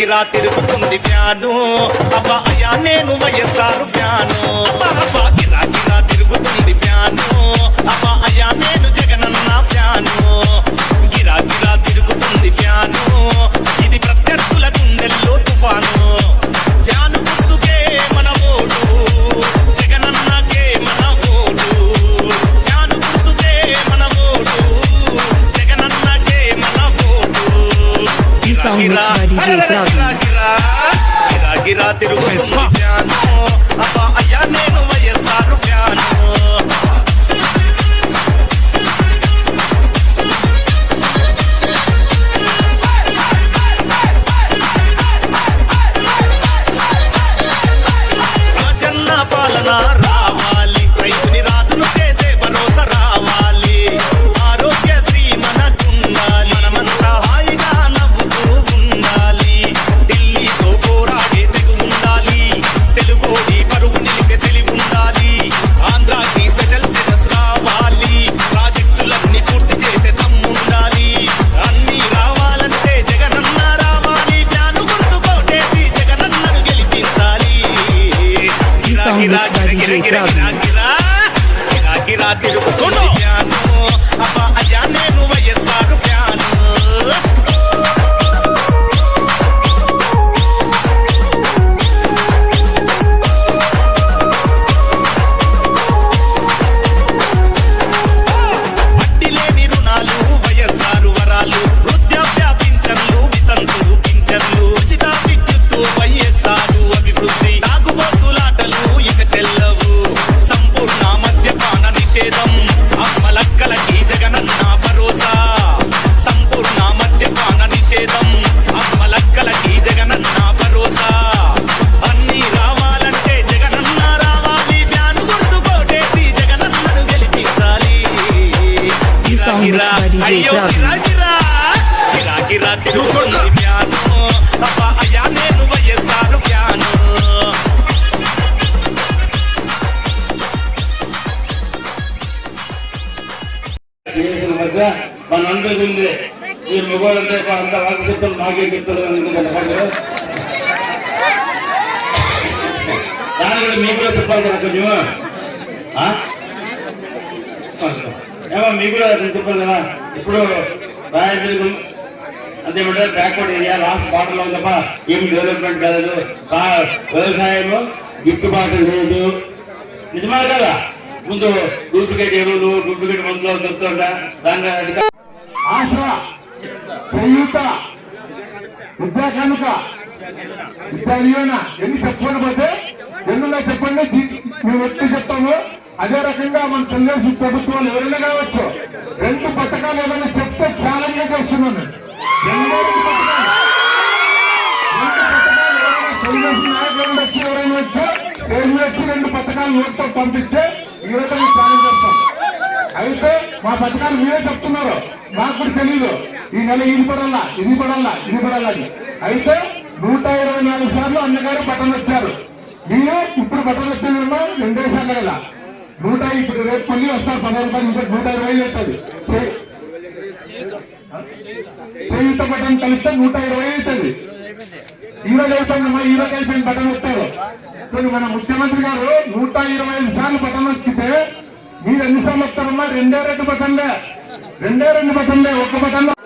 గిరా తిరుగుతుంది ఫ్యాను. అబ్బా అయ్యా నేను వైఎస్ఆర్ ఫ్యాను. అబ్బా అబ్బా గిరా గిరా song mixed by DJ గిరా, by DJ Cloud. గిరా తిరుగుతుంది చేసిన మధ్య మన అందరికీ ఈ మగవాళ్ళంటే అంత వాళ్ళకి చెప్తారు నాకే చెప్తారు అనుకుంటారు దాని కూడా మీకు కూడా చెప్పాలి కదా కొంచెం? ఏమో మీకు కూడా చెప్పాలి కదా. ఇప్పుడు రాయలసీమ అంతేమంటే బ్యాక్వర్డ్ ఏరియా లాస్ట్ బాటలో తప్ప ఏమి డెవలప్మెంట్ కాలేదు. కా- వ్యవసాయం గిట్టుబాటు లేదు. నిజమే కదా? ముందు డూప్లికేట్ ఎరువులు డూప్లికేట్ మందులు దొరుకుతుంటా దాని అధిక- చేయూత విద్యా కనుక విద్యా ఎన్ని చెప్పుకొని పోతే ఎన్నున్నా చెప్పండి మేము ఎట్టి చెప్తాము? అదే రకంగా మన తెలుగుదేశం ప్రభుత్వాలు ఎవరైనా కావచ్చు రెండు పథకాలు ఏమైనా చెప్తే ఛాలెంజ్ చేస్తున్నాను. రెండు పథకాలు. ఎవరైనా వచ్చి ఎవరైనా వచ్చి రెండు పథకాలు నోట్తో పంపిస్తే ఈ రోజు మేము ఛాలెంజ్ చేస్తాం అయితే మా పథకాలు మీరే చెప్తున్నారు. నాకు కూడా తెలియదు ఈ నెల ఇది పడాలా ఇది పడాలా ఇది పడాలా అని. అయితే నూట ఇరవై నాలుగు సార్లు అన్నగారు బట్టలు వచ్చారు మీరు ఇప్పుడు బట్టలు వచ్చిందమ్మా రెండేసార్లు కదా నూట ఇప్పుడు రేపు మళ్ళీ వస్తారు పదహారు రూపాయలు ఇంకా నూట ఇరవై అవుతుంది చేయుత బటన్ కలిస్తే నూట ఇరవై అవుతుంది ఈ రోజు అయిపోయిందమ్మా ఈ రోజు అయిపోయింది బటన్ వస్తారు ఇప్పుడు మన ముఖ్యమంత్రి గారు నూట ఇరవై ఐదు సార్లు బటన్ వస్తే మీరు ఎన్నిసార్లు వస్తారమ్మా రెండే రెండు బటన్లే. రెండే రెండు బటన్లే ఒక్క బటన్